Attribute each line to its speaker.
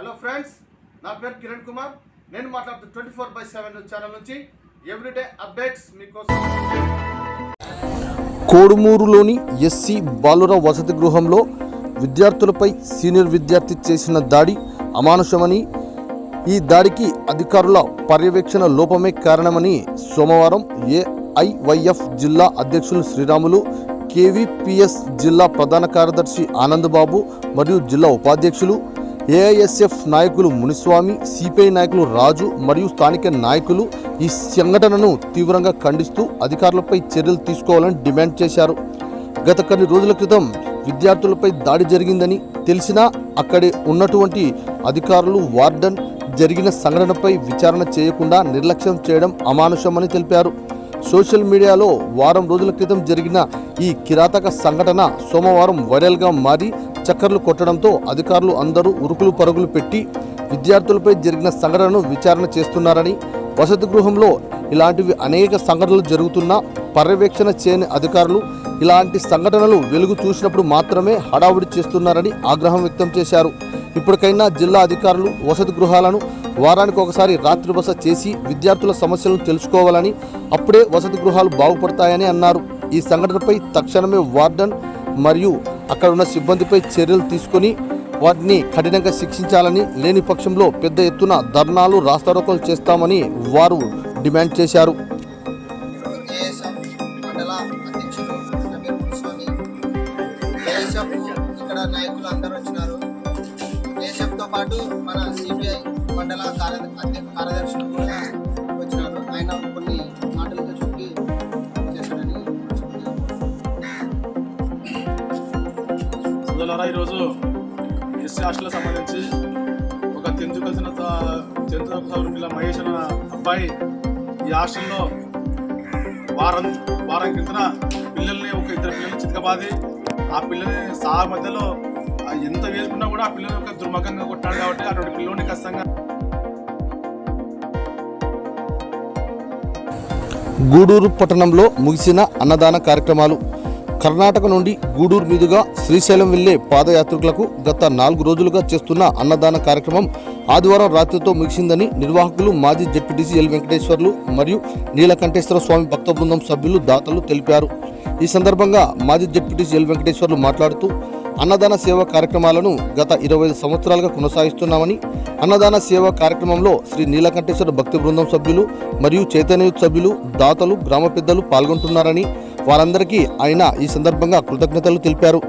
Speaker 1: Hello friends నా పేరు కిరణ్ కుమార్. నేను మాట్లాడుతూ twenty four by seven channel నుంచి ఎవ్రీడే అప్డేట్స్ మీకోసం.
Speaker 2: కోడుమూరులోని ఎస్సీ బాలుర వసతి గృహంలో విద్యార్థులపై సీనియర్ విద్యార్థి చేసిన దాడి అమానుషమని ఈ దాడికి అధికారుల పర్యవేక్షణ లోపమే కారణమని సోమవారం ఏఐవైఎఫ్ జిల్లా అధ్యక్షులు శ్రీరాములు కేవీపీఎస్ జిల్లా ప్రధాన కార్యదర్శి ఆనందబాబు మరియు జిల్లా ఉపాధ్యక్షులు ఏఐఎస్ఎఫ్ నాయకులు మునిస్వామి సిపిఐ నాయకులు రాజు మరియు స్థానిక నాయకులు ఈ సంఘటనను తీవ్రంగా ఖండిస్తూ అధికారులపై చర్యలు తీసుకోవాలని డిమాండ్ చేశారు. గత కొన్ని రోజుల క్రితం విద్యార్థులపై దాడి జరిగిందని తెలిసినా అక్కడే ఉన్నటువంటి అధికారులు వార్డన్ జరిగిన సంఘటనపై విచారణ చేయకుండా నిర్లక్ష్యం చేయడం అమానుషమని తెలిపారు. సోషల్ మీడియాలో వారం రోజుల క్రితం జరిగిన ఈ కిరాతక సంఘటన సోమవారం వైరల్గా మారి చక్కర్లు కొట్టడంతో అధికారులు అందరూ ఉరుకులు పరుగులు పెట్టి విద్యార్థులపై జరిగిన సంఘటనను విచారణ చేస్తున్నారని వసతి గృహంలో ఇలాంటివి అనేక సంఘటనలు జరుగుతున్నా పర్యవేక్షణ చేయని అధికారులు ఇలాంటి సంఘటనలు వెలుగు చూసినప్పుడు మాత్రమే హడావుడి చేస్తున్నారని ఆగ్రహం వ్యక్తం చేశారు. ఇప్పటికైనా జిల్లా అధికారులు వసతి గృహాలను వారానికి ఒకసారి రాత్రి బస చేసి విద్యార్థుల సమస్యలను తెలుసుకోవాలని అప్పుడే వసతి గృహాలు బాగుపడతాయని అన్నారు. ఈ సంఘటనపై తక్షణమే వార్డన్ మరియు అక్కడ ఉన్న సిబ్బందిపై చర్యలు తీసుకొని వాటిని కఠినంగా శిక్షించాలని లేని పక్షంలో పెద్ద ఎత్తున ధర్నాలు రాస్తారోకలు చేస్తామని వారు డిమాండ్ చేశారు.
Speaker 3: ఇక్కడ నాయకులు అందరూ వచ్చినారు ఏఎస్ఎఫ్తో పాటు మన సిపిఐ మండల కార్యదర్శులు కూడా
Speaker 4: సోదరులారా ఈరోజు ఎస్సీ హాస్టల్కి సంబంధించి ఒక టెన్త్ కలిసిన టెన్త్ చదువుకున్న మహేష్ అన్న అబ్బాయి ఈ హాస్టల్లో వారం వారం కిందన పిల్లల్ని ఒక ఇద్దరు పిల్లల్ని చితకబాది ఆ పిల్లల్ని సా మధ్యలో ఎంత వేసుకున్నా కూడా ఆ పిల్లని ఒక దుర్మకంగా కొట్టాడు కాబట్టి అటువంటి పిల్లోని ఖచ్చితంగా
Speaker 2: గూడూరు పట్టణంలో ముగిసిన అన్నదాన కార్యక్రమాలు కర్ణాటక నుండి గూడూరు మీదుగా శ్రీశైలం వెళ్ళే పాదయాత్రికులకు గత నాలుగు రోజులుగా చేస్తున్న అన్నదాన కార్యక్రమం ఆదివారం రాత్రితో ముగిసిందని నిర్వాహకులు మాజీ జడ్పీటీసీ ఎల్ వెంకటేశ్వర్లు మరియు నీలకంఠేశ్వర స్వామి భక్త బృందం సభ్యులు దాతలు తెలిపారు. ఈ సందర్భంగా మాజీ జడ్పీటీసీ ఎల్ వెంకటేశ్వర్లు మాట్లాడుతూ అన్నదాన సేవ కార్యక్రమాలను గత ఇరవై ఐదు సంవత్సరాలుగా కొనసాగిస్తున్నామని అన్నదాన సేవ కార్యక్రమంలో శ్రీ నీలకంఠేశ్వర భక్తి బృందం సభ్యులు మరియు చైతన్య సభ్యులు దాతలు గ్రామ పెద్దలు పాల్గొంటున్నారని వారందరికీ ఆయన ఈ సందర్భంగా కృతజ్ఞతలు తెలిపారు.